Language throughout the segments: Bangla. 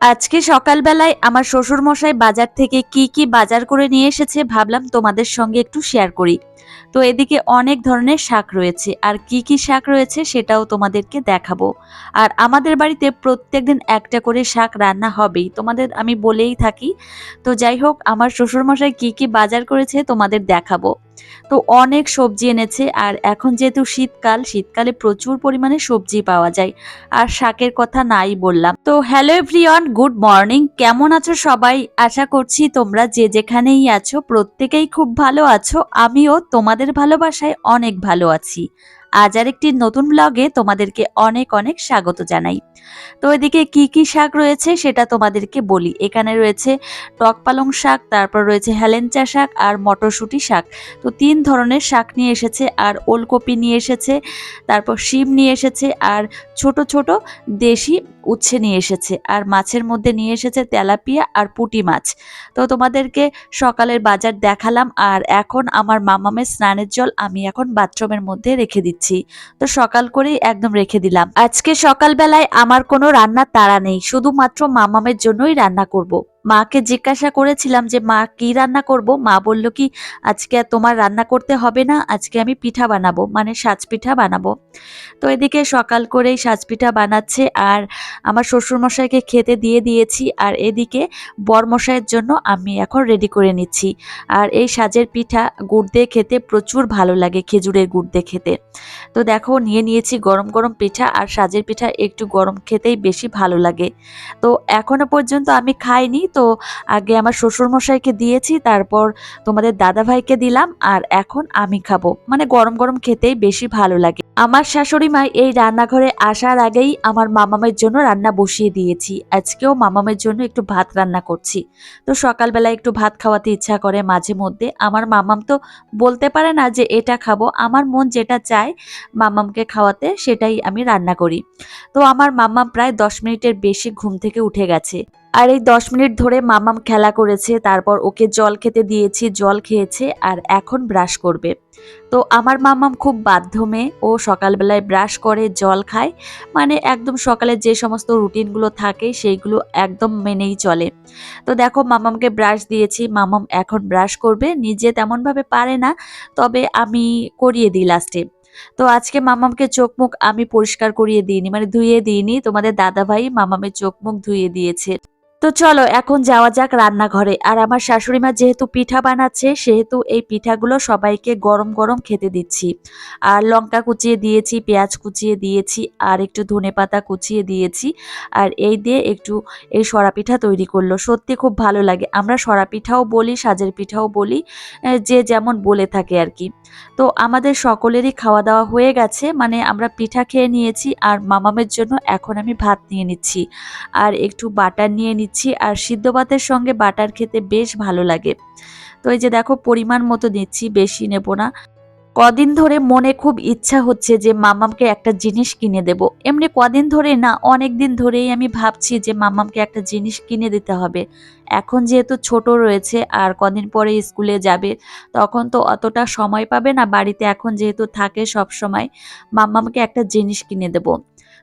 আজকে সকালবেলায় আমার শ্বশুর মশাই বাজার থেকে কি কি বাজার করে নিয়ে এসেছে ভাবলাম তোমাদের সঙ্গে একটু শেয়ার করি। তো এদিকে অনেক ধরনের শাক রয়েছে, আর কি কি শাক রয়েছে সেটাও তোমাদেরকে দেখাবো। আর আমাদের বাড়িতে প্রত্যেক দিন একটা করে শাক রান্না হবেই, তোমাদের আমি বলেই থাকি। তো যাই হোক, আমার শ্বশুরমশাই কি কি বাজার করেছে তোমাদের দেখাবো। তো অনেক সবজি এনেছে আর এখন যেহেতু শীতকাল, শীতকালে প্রচুর পরিমাণে সবজি পাওয়া যায়। আর শাকের কথা নাই বললাম। তো হ্যালো এভরিওয়ান, গুড মর্নিং। কেমন আছো সবাই? আশা করছি তোমরা যে যেখানেই আছো, প্রত্যেকেই খুব ভালো আছো। আমিও তোমাদের ভালোবাসায় অনেক ভালো আছি। আজ আর একটি নতুন ব্লগে তোমাদেরকে অনেক অনেক স্বাগত জানাই। তো এদিকে কি কি শাক রয়েছে সেটা তোমাদেরকে বলি। এখানে রয়েছে টক পালং শাক, তারপর রয়েছে হেলেঞ্চা শাক আর মটরশুঁটি শাক। তো তিন ধরনের শাক নিয়ে এসেছে, আর ওলকপি নিয়ে এসেছে, তারপর শিম নিয়ে এসেছে, আর ছোট ছোট দেশি উচ্ছে নিয়ে এসেছে। আর মাছের মধ্যে নিয়ে এসেছে তেলাপিয়া আর পুটি মাছ। তো তোমাদেরকে সকালের বাজার দেখালাম আর এখন আমার মামামের স্নানের জল আমি এখন বাথরুমের মধ্যে রেখে দিচ্ছি। তো সকাল করেই একদম রেখে দিলাম। আজকে সকালবেলায় আমার কোনো রান্নার তাড়া নেই। শুধুমাত্র মামামের জন্যই রান্না করব। মাকে জিজ্ঞাসা করেছিলাম যে, মা, কি রান্না করব? মা বলল কি, আজকে তোমার রান্না করতে হবে না, আজকে আমি পিঠা বানাবো মানে সাজ পিঠা বানাবো। তো এদিকে সকাল করেই সাজ পিঠা বানাচ্ছে আর আমার শ্বশুরমশাইকে খেতে দিয়ে দিয়েছি আর এদিকে বরমশাইয়ের জন্য আমি এখন রেডি করে নিচ্ছি। আর এই সাজের পিঠা গুড় দিয়ে খেতে প্রচুর ভালো লাগে, খেজুরের গুড় দিয়ে খেতে। তো দেখো, নিয়ে নিয়েছি গরম গরম পিঠা আর সাজের পিঠা একটু গরম খেতেই বেশি ভালো লাগে। তো এখনও পর্যন্ত আমি খাইনি তো আগে আমার শ্বশুরমশাইকে দিয়েছি, তারপর তোমাদের দাদা ভাইকে দিলাম আর এখন আমি খাব। মানে গরম গরম খেতেই বেশি ভালো লাগে। আমার শাশুড়ি মা এই রান্নাঘরে আসার আগেই আমার মামামের জন্য রান্না বসিয়ে দিয়েছি। আজকেও মামামের জন্য একটু ভাত রান্না করছি। তো সকালবেলা একটু ভাত খাওয়াতে ইচ্ছা করে মাঝে মধ্যে। আমার মামাম তো বলতে পারে না যে এটা খাব। আমার মন যেটা চায় মামামকে খাওয়াতে সেটাই আমি রান্না করি। তো আমার মামাম প্রায় দশ মিনিটের বেশি ঘুম থেকে উঠে গেছে। আর এই দশ মিনিট ধরে মামাম খেলা করেছে, তারপর ওকে জল খেতে দিয়েছি, জল খেয়েছে আর এখন ব্রাশ করবে। তো আমার মামাম খুব বাধ্য মেয়ে, ও সকালবেলায় ব্রাশ করে, জল খায়। মানে একদম সকালে যে সমস্ত রুটিনগুলো থাকে, সেইগুলো একদম মেনেই চলে। তো দেখো মামামকে ব্রাশ দিয়েছি, মামাম এখন ব্রাশ করবে, নিজে তেমনভাবে পারে না, তবে আমি করিয়ে দিই লাস্টে তো আজকে মামামকে চোখ মুখ আমি পরিষ্কার করিয়ে দিইনি মানে ধুয়ে দিইনি, তোমাদের দাদা ভাই মামামের চোখ মুখ ধুয়ে দিয়েছে। তো চলো, এখন যাওয়া যাক রান্নাঘরে। আর আমার শাশুড়ি মা যেহেতু পিঠা বানাচ্ছে, সেহেতু এই পিঠাগুলো সবাইকে গরম গরম খেতে দিচ্ছি। আর লঙ্কা কুচিয়ে দিয়েছি, পেঁয়াজ কুচিয়ে দিয়েছি, আর একটু ধনে পাতা কুচিয়ে দিয়েছি। আর এই দিয়ে একটু এই সরা পিঠা তৈরি করল। সত্যি খুব ভালো লাগে। আমরা সরা পিঠাও বলি, সাজের পিঠাও বলি যে যেমন বলে থাকে আর কি। তো আমাদের সকলেরই খাওয়া দাওয়া হয়ে গেছে মানে আমরা পিঠা খেয়ে নিয়েছি, আর মামামের জন্য এখন আমি ভাত নিয়ে নিচ্ছি। আর একটু বাটার নিয়ে নিচ্ছি। আর সিদ্ধ ভাতের সঙ্গে বাটার খেতে বেশ ভালো লাগে। তো এই যে দেখো পরিমাণ মতো নিচ্ছি বেশি নেব না। কদিন ধরে মনে খুব ইচ্ছা হচ্ছে যে মামামকে একটা জিনিস কিনে দেব। এমনি কদিন ধরে না, অনেক দিন ধরেই আমি ভাবছি যে মামামকে একটা জিনিস কিনে দিতে হবে। এখন যেহেতু ছোট রয়েছে আর কদিন পরে স্কুলে যাবে, তখন তো অতটা সময় পাবে না। বাড়িতে এখন যেহেতু থাকে সব সময় মামামকে একটা জিনিস কিনে দেব।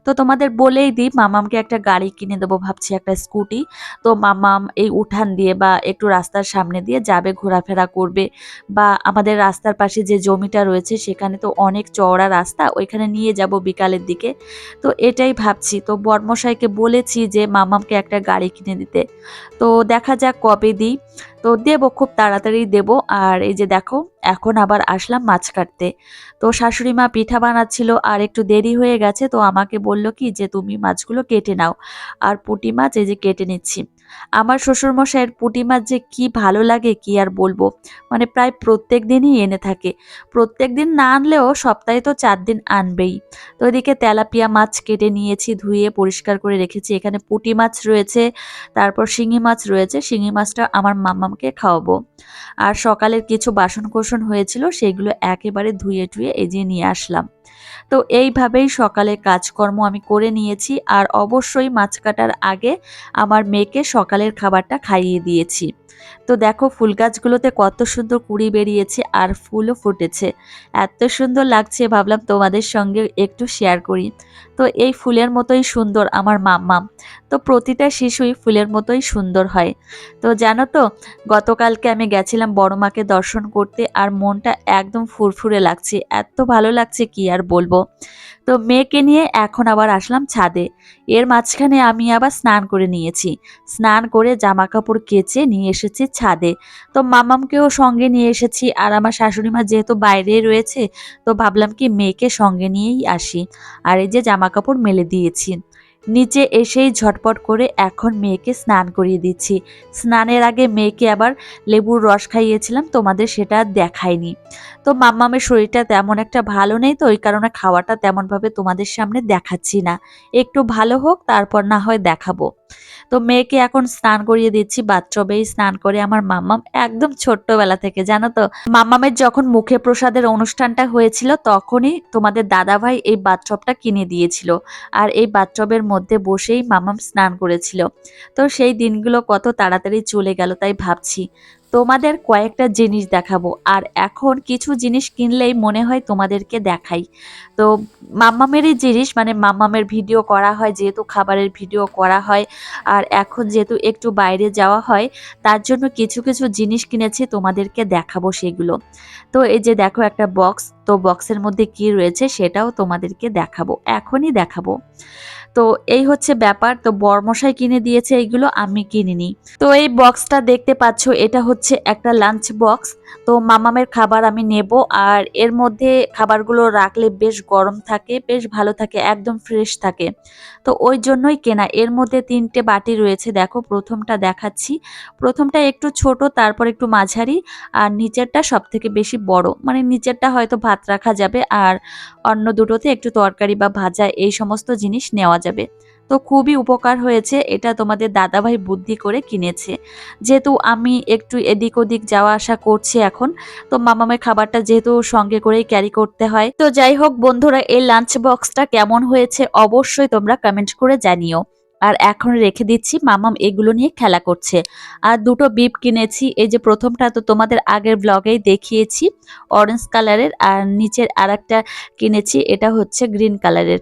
তো তোমাদের বলেই দিই, মামামকে একটা গাড়ি কিনে দেবো ভাবছি, একটা স্কুটি। তো মামাম এই উঠান দিয়ে বা একটু রাস্তার সামনে দিয়ে যাবে, ঘোরাফেরা করবে। বা আমাদের রাস্তার পাশে যে জমিটা রয়েছে, সেখানে তো অনেক চওড়া রাস্তা, ওইখানে নিয়ে যাব বিকালের দিকে। তো এটাই ভাবছি। তো বর্মশাইকে বলেছি যে, মামামকে একটা গাড়ি কিনে দিতে। তো দেখা যাক কবে দিই। তো দেব, খুব তাড়াতাড়ি দেব। আর এই যে দেখো, এখন আবার আসলাম মাছ কাটতে। তো শাশুড়ি মা পিঠা বানাচ্ছিল আর একটু দেরি হয়ে গেছে, তো আমাকে বলল কি যে, তুমি মাছগুলো কেটে নাও। আর পুটি মাছ এই যে কেটে নিচ্ছি। আমার শ্বশুরমশাইয়ের পুঁটি মাছ যে কি ভালো লাগে কি আর বলব? মানে প্রায় প্রত্যেক দিনই এনে থাকে। প্রত্যেক দিন না আনলেও সপ্তাহে তো চার দিন আনবেই। তো এদিকে তেলাপিয়া মাছ কেটে নিয়েছি, ধুয়ে পরিষ্কার করে রেখেছি। এখানে পুঁটি মাছ রয়েছে, তারপর শিঙি মাছ রয়েছে। শিঙি মাছটা আমার মামামকে খাওয়াবো। আর সকালের কিছু বাসন কোসন হয়েছিল, সেগুলো একেবারে ধুয়ে টুয়ে এই যে নিয়ে আসলাম। তো এইভাবেই সকালে কাজকর্ম আমি করে নিয়েছি আর অবশ্যই মাছ কাটার আগে আমার মেয়েকে সকালের খাবারটা খাইয়ে দিয়েছি। তো দেখো ফুল গাছগুলোতে কত সুন্দর কুড়ি বেরিয়েছে আর ফুলও ফুটেছে। এত সুন্দর লাগছে, ভাবলাম তোমাদের সঙ্গে একটু শেয়ার করি। তো এই ফুলের মতোই সুন্দর আমার মাম্মা তো প্রতিটা শিশুই ফুলের মতোই সুন্দর হয়। তো জানো তো, গতকালকে আমি গেছিলাম বড় মাকে দর্শন করতে আর মনটা একদম ফুরফুরে লাগছে। এত ভালো লাগছে কি আর বলব? তো মেয়েকে নিয়ে এখন আবার আসলাম ছাদে। এর মাঝখানে আমি আবার স্নান করে নিয়েছি। স্নান করে জামা কাপড় কেচে নিয়ে এসেছি ছাদে। তো মামামকেও সঙ্গে নিয়ে এসেছি আর আমার শাশুড়ি মা যেহেতু বাইরে রয়েছে, তো ভাবলাম কি মেয়েকে সঙ্গে নিয়েই আসি। আর এই যে জামা কাপড় মেলে দিয়েছি। নিচে এসেই ঝটপট করে এখন মেয়েকে স্নান করিয়ে দিচ্ছি। স্নানের আগে মেয়েকে আবার লেবুর রস খাইয়েছিলাম, তোমাদের সেটা দেখায়নি তো মাম্মামের শরীরটা তেমন একটা ভালো নেই তো, ওই কারণে খাওয়াটা তেমনভাবে তোমাদের সামনে দেখাচ্ছি না। একটু ভালো হোক, তারপর না হয় দেখাবো। তো মেয়েকে এখন স্নান করিয়ে দিচ্ছি, বাথটবেই স্নান করে আমার মাম্মাম একদম ছোট্টবেলা থেকে, জানো তো? মাম্মামের যখন মুখে প্রসাদের অনুষ্ঠানটা হয়েছিল, তখনই তোমাদের দাদাভাই এই বাথটবটা কিনে দিয়েছিল আর এই বাথটবের মধ্যে বসেই মাম্মাম স্নান করেছিল। তো সেই দিনগুলো কত তাড়াতাড়ি চলে গেল তাই ভাবছি। তোমাদের কয়েকটা জিনিস দেখাবো। আর এখন কিছু জিনিস কিনলেই মনে হয় তোমাদেরকে দেখাই। তো মাম্মামেরই জিনিস মানে মাম্মামের ভিডিও করা হয়, যেহেতু খাবারের ভিডিও করা হয়, আর এখন যেহেতু একটু বাইরে যাওয়া হয়, তার জন্য কিছু কিছু জিনিস কিনেছি, তোমাদেরকে দেখাবো সেগুলো। তো এই যে দেখো একটা বক্স, তো বক্সের মধ্যে কি রয়েছে সেটাও তোমাদেরকে দেখাবো। এখনই দেখাবো। তো এই হচ্ছে ব্যাপার। তো বরমশাই কিনে দিয়েছে এইগুলো, আমি কিনিনি। তো এই বক্সটা দেখতে পাচ্ছ, এটা হচ্ছে একটা লাঞ্চ বক্স তো মামামের খাবার আমি নেব আর এর মধ্যে খাবারগুলো রাখলে বেশ গরম থাকে, বেশ ভালো থাকে, একদম ফ্রেশ থাকে। তো ওই জন্যই কেনা। এর মধ্যে তিনটে বাটি রয়েছে, দেখো প্রথমটা দেখাচ্ছি। প্রথমটা একটু ছোট, তারপর একটু মাঝারি আর নিচেরটা সব থেকে বেশি বড়। মানে নিচেরটা হয়তো ভাত রাখা যাবে আর অন্য দুটোতে একটু তরকারি বা ভাজা এই সমস্ত জিনিস নেওয়া যাবে। তো খুবই উপকার হয়েছে, এটা তোমাদের দাদাভাই বুদ্ধি করে কিনেছে। যেহেতু আমি একটু এদিক ওদিক যাওয়া আসা করছি এখন, তো মামামের খাবারটা যেহেতু সঙ্গে করেই ক্যারি করতে হয়। তো যাই হোক বন্ধুরা, এই লাঞ্চ বক্সটা কেমন হয়েছে অবশ্যই তোমরা কমেন্ট করে জানিও। আর এখন রেখে দিচ্ছি, মামাম এগুলো নিয়ে খেলা করছে। আর দুটো বিপ কিনেছি, এই যে প্রথমটা তো তোমাদের আগের ব্লগেই দেখিয়েছি অরেঞ্জ কালারের আর নিচের আর কিনেছি, এটা হচ্ছে গ্রিন কালারের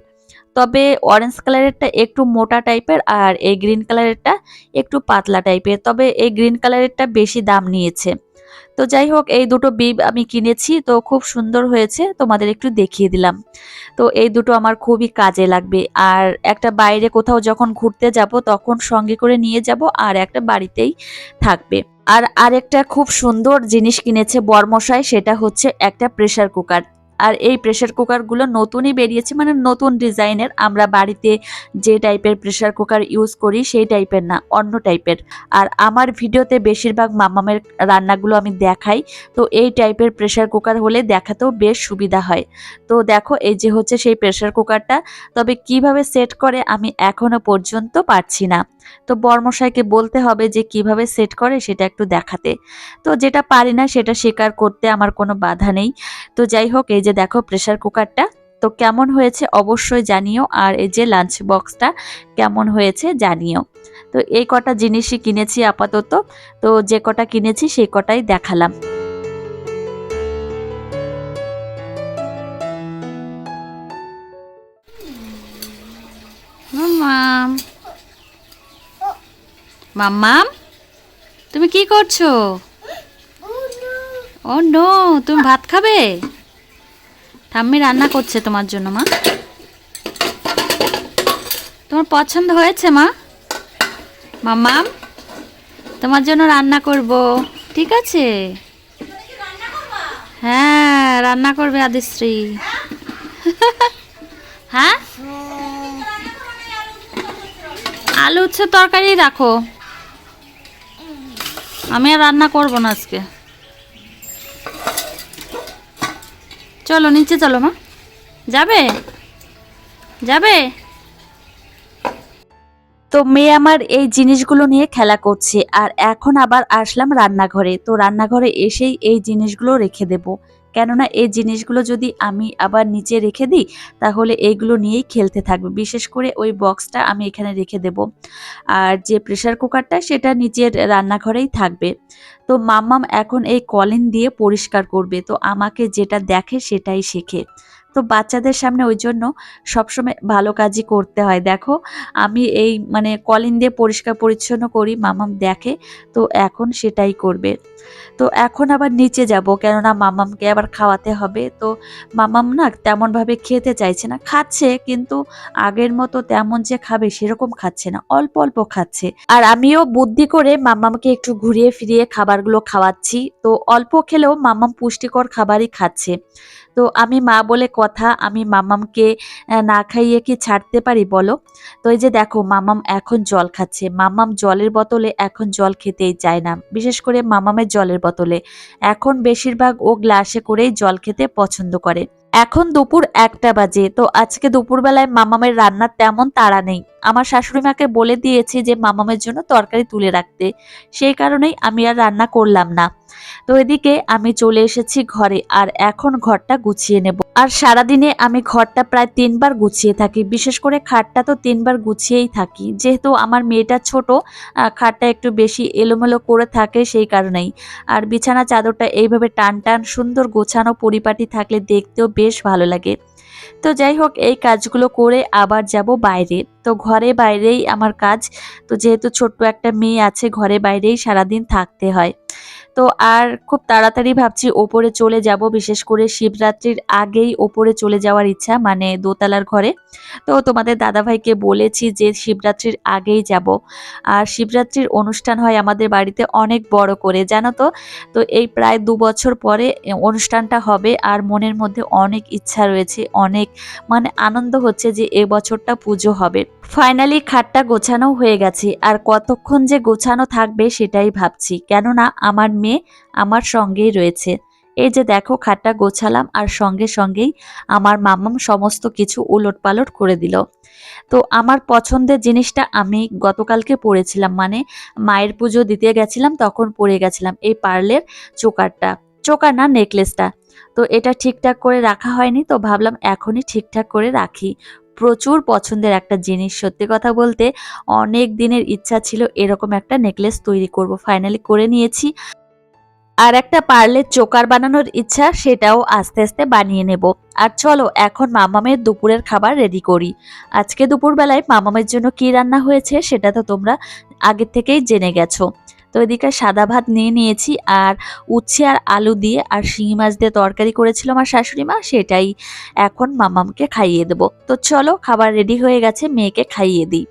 তবে অরেঞ্জ কালারেরটা একটু মোটা টাইপের আর এই গ্রিন কালারেরটা একটু পাতলা টাইপের তবে এই গ্রিন কালারেরটা বেশি দাম নিয়েছে। তো যাই হোক, এই দুটো বিব আমি কিনেছি, তো খুব সুন্দর হয়েছে। তোমাদের একটু দেখিয়ে দিলাম। তো এই দুটো আমার খুবই কাজে লাগবে। আর একটা বাইরে কোথাও যখন ঘুরতে যাব, তখন সঙ্গে করে নিয়ে যাব আর একটা বাড়িতেই থাকবে। আর আরেকটা খুব সুন্দর জিনিস কিনেছে বরমশাই, সেটা হচ্ছে একটা প্রেসার কুকার আর এই প্রেসার কুকারগুলো নতুনই বেরিয়েছে মানে নতুন ডিজাইনের। আমরা বাড়িতে যে টাইপের প্রেসার কুকার ইউজ করি সেই টাইপের না, অন্য টাইপের আর আমার ভিডিওতে বেশিরভাগ মামামের রান্নাগুলো আমি দেখাই, তো এই টাইপের প্রেসার কুকার হলে দেখাতেও বেশ সুবিধা হয়। তো দেখো, এই যে হচ্ছে সেই প্রেসার কুকারটা তবে কীভাবে সেট করে আমি এখনও পর্যন্ত পারছি না। তো বর্মশাইকে বলতে হবে যে কীভাবে সেট করে সেটা একটু দেখাতে। তো যেটা পারি না সেটা স্বীকার করতে আমার কোনো বাধা নেই। তো যাই হোক, এই যে দেখো প্রেসার কুকারটা তো কেমন হয়েছে অবশ্যই জানিও। আর এই যে লাঞ্চ বক্সটা কেমন হয়েছে জানিও। তো এই কটা জিনিসই কিনেছি আপাতত। তো যে কটা কিনেছি সেই কটাই দেখালাম। মাম্মাম তুমি কি করছ? ও নো তুমি ভাত খাবে? ঠাম্মি রান্না করছে তোমার জন্য মা। তোমার পছন্দ হয়েছে মা? মাম্মাম তোমার জন্য রান্না করব ঠিক আছে? হ্যাঁ রান্না করবে আদিশ্রী। হ্যাঁ। আলু উচ্ছে তরকারি রাখো। আমি আর রান্না করব না আজকে। চলো, নিচে চলো মা। যাবে? যাবে? তো মেয়ে আমার এই জিনিসগুলো নিয়ে খেলা করছে, আর এখন আবার আসলাম রান্নাঘরে। তো রান্নাঘরে এসেই এই জিনিসগুলো রেখে দেব। কেননা এই জিনিসগুলো যদি আমি আবার নিচে রেখে দিই, তাহলে এইগুলো নিয়েই খেলতে থাকবে। বিশেষ করে ওই বক্সটা আমি এখানে রেখে দেব। আর যে প্রেশার কুকারটা, সেটা নিচের রান্নাঘরেই থাকবে। তো মাম্মাম এখন এই কলিন দিয়ে পরিষ্কার করবে। তো আমাকে যেটা দেখে সেটাই শেখে। তো বাচ্চাদের সামনে ওই জন্য সবসময় ভালো কাজই করতে হয়। দেখো, আমি এই মানে কলিন দিয়ে পরিষ্কার পরিচ্ছন্ন করি, মামাম দেখে, তো এখন সেটাই করবে। তো এখন আবার নিচে যাব, কেননা মামামকে আবার খাওয়াতে হবে। তো মামাম না তেমনভাবে খেতে চাইছে না, খাচ্ছে, কিন্তু আগের মতো তেমন যে খাবে সেরকম খাচ্ছে না, অল্প অল্প খাচ্ছে। আর আমিও বুদ্ধি করে মামামকে একটু ঘুরিয়ে ফিরিয়ে খাবারগুলো খাওয়াচ্ছি। তো অল্প খেলেও মামাম পুষ্টিকর খাবারই খাচ্ছে। তো আমি মা বলে কথা আমি মামামকে না খাইয়ে কি ছাড়তে পারি বলো? তো এই যে দেখো, মামাম এখন জল খাচ্ছে। মামাম জলের বোতলে এখন জল খেতেই চায় না, বিশেষ করে মামামের জলের বোতলে। এখন বেশিরভাগ ও গ্লাসে করেই জল খেতে পছন্দ করে। এখন দুপুর একটা বাজে, তো আজকে দুপুরবেলায় মামামের রান্নার তেমন তাড়া নেই। আমার শাশুড়ি মাকে বলে দিয়েছি যে মামামের জন্য তরকারি তুলে রাখতে। সেই কারণেই আমি আর রান্না করলাম না। তো এদিকে আমি চলে এসেছি ঘরে, আর এখন ঘরটা গুছিয়ে নেব। আর সারাদিনে আমি ঘরটা প্রায় তিনবার গুছিয়ে থাকি। বিশেষ করে খাটটা তো তিনবার গুছিয়েই থাকি। যেহেতু আমার মেয়েটা ছোট খাটটা একটু বেশি এলোমেলো করে থাকে সেই কারণেই। আর বিছানা চাদরটা এইভাবে টান টান সুন্দর গোছানো পরিপাটি থাকলে দেখতেও বেশ ভালো লাগে। তো যাই হোক, এই কাজগুলো করে আবার যাব বাইরে। তো ঘরে বাইরেই আমার কাজ। তো যেহেতু ছোট্ট একটা মেয়ে আছে, ঘরে বাইরেই সারাদিন থাকতে হয়। তো আর খুব তাড়াতাড়ি ভাবছি ওপরে চলে যাব, বিশেষ করে শিবরাত্রির আগেই ওপরে চলে যাওয়ার ইচ্ছা মানে দোতলার ঘরে। তো তোমাদের দাদাভাইকে বলেছি যে শিবরাত্রির আগেই যাব। আর শিবরাত্রির অনুষ্ঠান হয় আমাদের বাড়িতে অনেক বড় করে, জানো তো? তো এই প্রায় দু বছর পরে অনুষ্ঠানটা হবে আর মনের মধ্যে অনেক ইচ্ছা রয়েছে, অনেক মানে আনন্দ হচ্ছে যে এ বছরটা পুজো হবে। ফাইনালি খাটটা গোছানো হয়ে গেছে, আর কতক্ষণ যে গোছানো থাকবে সেটাই ভাবছি, কেননা আমার মেয়ে আমার সঙ্গেই রয়েছে। এই যে দেখো, খাটটা গোছালাম, আর সঙ্গে সঙ্গেই আমার মামাম সমস্ত কিছু উলট পালট করে দিল। তো আমার পছন্দের জিনিসটা আমি গতকালকে পরেছিলাম মানে মায়ের পুজো দিতে গেছিলাম, তখন পরে গেছিলাম এই পার্লের চোকারটা, চোকার না নেকলেসটা। তো এটা ঠিকঠাক করে রাখা হয়নি, তো ভাবলাম এখনই ঠিকঠাক করে রাখি। প্রচুর পছন্দের একটা জিনিস। সত্যি কথা বলতে অনেক দিনের ইচ্ছা ছিল এরকম একটা নেকলেস তৈরি করব। ফাইনালি করে নিয়েছি। আর একটা পার্লের চোকার বানানোর ইচ্ছা সেটাও আস্তে আস্তে বানিয়ে নেব। আর চলো, এখন মামামের দুপুরের খাবার রেডি করি। আজকে দুপুরবেলায় মামামের জন্য কি রান্না হয়েছে সেটা তো তোমরা আগের থেকেই জেনে গেছো। তো এদিকে সাদা ভাত নিয়ে নিয়েছি আর উচ্ছে আর আলু দিয়ে আর শিঙি মাছ দিয়ে তরকারি করেছিল আমার শাশুড়ি মা, সেটাই এখন মামামকে খাইয়ে দেবো। তো চলো, খাবার রেডি হয়ে গেছে, মেয়েকে খাইয়ে দিই।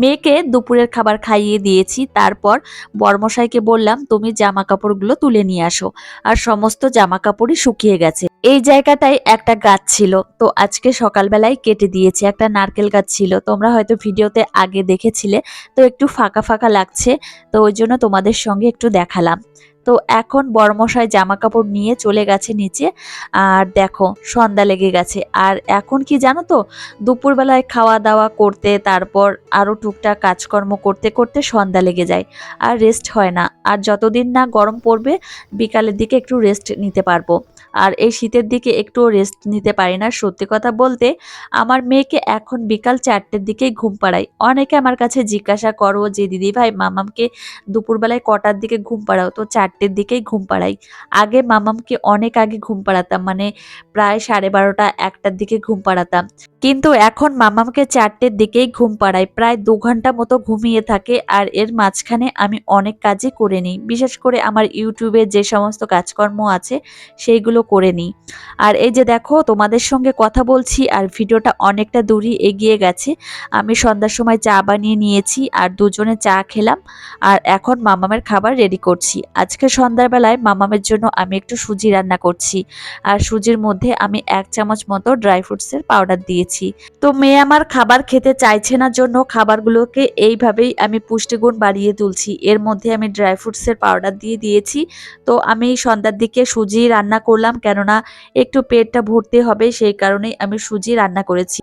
মেয়েকে দুপুরের খাবার খাইয়ে দিয়েছি, তারপর বর্মশাইকে বললাম, তুমি জামা কাপড়গুলো তুলে নিয়ে আসো। আর সমস্ত জামা কাপড়ই শুকিয়ে গেছে। এই জায়গাটায় একটা গাছ ছিল, তো আজকে সকালবেলায় কেটে দিয়েছি, একটা নারকেল গাছ ছিল। তোমরা হয়তো ভিডিওতে আগে দেখেছিলে, তো একটু ফাঁকা ফাঁকা লাগছে, তো ওই জন্য তোমাদের সঙ্গে একটু দেখালাম। তো এখন বর্মশাই জামা কাপড় নিয়ে চলে গেছে নিচে। আর দেখো, সন্ধ্যা লেগে গেছে। আর এখন কি জানো তো, দুপুরবেলায় খাওয়া দাওয়া করতে, তারপর আরও টুকটাক কাজকর্ম করতে করতে সন্ধ্যা লেগে যায়। আর রেস্ট হয় না। আর যতদিন না গরম পড়বে, বিকালের দিকে একটু রেস্ট নিতে পারব। আর এই শীতের দিকে একটু রেস্ট নিতে পারি না। সত্যি কথা বলতে, আমার মেয়েকে এখন বিকাল চারটের দিকেই ঘুম পাড়াই। অনেকে আমার কাছে জিজ্ঞাসা করো যে, দিদি ভাই, মামামকে দুপুরবেলায় কটার দিকে ঘুম পাড়াও? তো চারটের দিকেই ঘুম পাড়াই। আগে মামামকে অনেক আগে ঘুম পাড়াতাম মানে প্রায় সাড়ে বারোটা, একটার দিকে ঘুম পাড়াতাম। কিন্তু এখন মামামকে চারটের দিকেই ঘুম পাড়াই। প্রায় দু ঘণ্টা মতো ঘুমিয়ে থাকে আর এর মাঝখানে আমি অনেক কাজই করে নিই। বিশেষ করে আমার ইউটিউবে যে সমস্ত কাজকর্ম আছে, সেইগুলো করে নিই। আর এই যে দেখো, তোমাদের সঙ্গে কথা বলছি আর ভিডিওটা অনেকটা দূরই এগিয়ে গেছে। আমি সন্ধ্যার সময় চা বানিয়ে নিয়েছি আর দুজনে চা খেলাম। আর এখন মামামের খাবার রেডি করছি। আজকে সন্ধ্যার বেলায় মামামের জন্য আমি একটু সুজি রান্না করছি। আর সুজির মধ্যে আমি এক চামচ মতো ড্রাই ফ্রুটসের পাউডার দিয়েছি। তো মেয়ে আমার খাবার খেতে চাইছে না জন্য খাবারগুলোকে এইভাবেই আমি পুষ্টিগুণ বাড়িয়ে তুলছি। এর মধ্যে আমি ড্রাই ফ্রুটসের পাউডার দিয়ে দিয়েছি। তো আমি সন্ধ্যার দিকে সুজি রান্না করলাম। কেননা একটু পেটটা ভরতে হবে, সেই কারণেই আমি সুজি রান্না করেছি।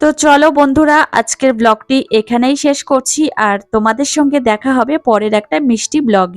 তো চলো বন্ধুরা, আজকের ব্লগটি এখানেই শেষ করছি, আর তোমাদের সঙ্গে দেখা হবে পরের একটা মিষ্টি ব্লগে।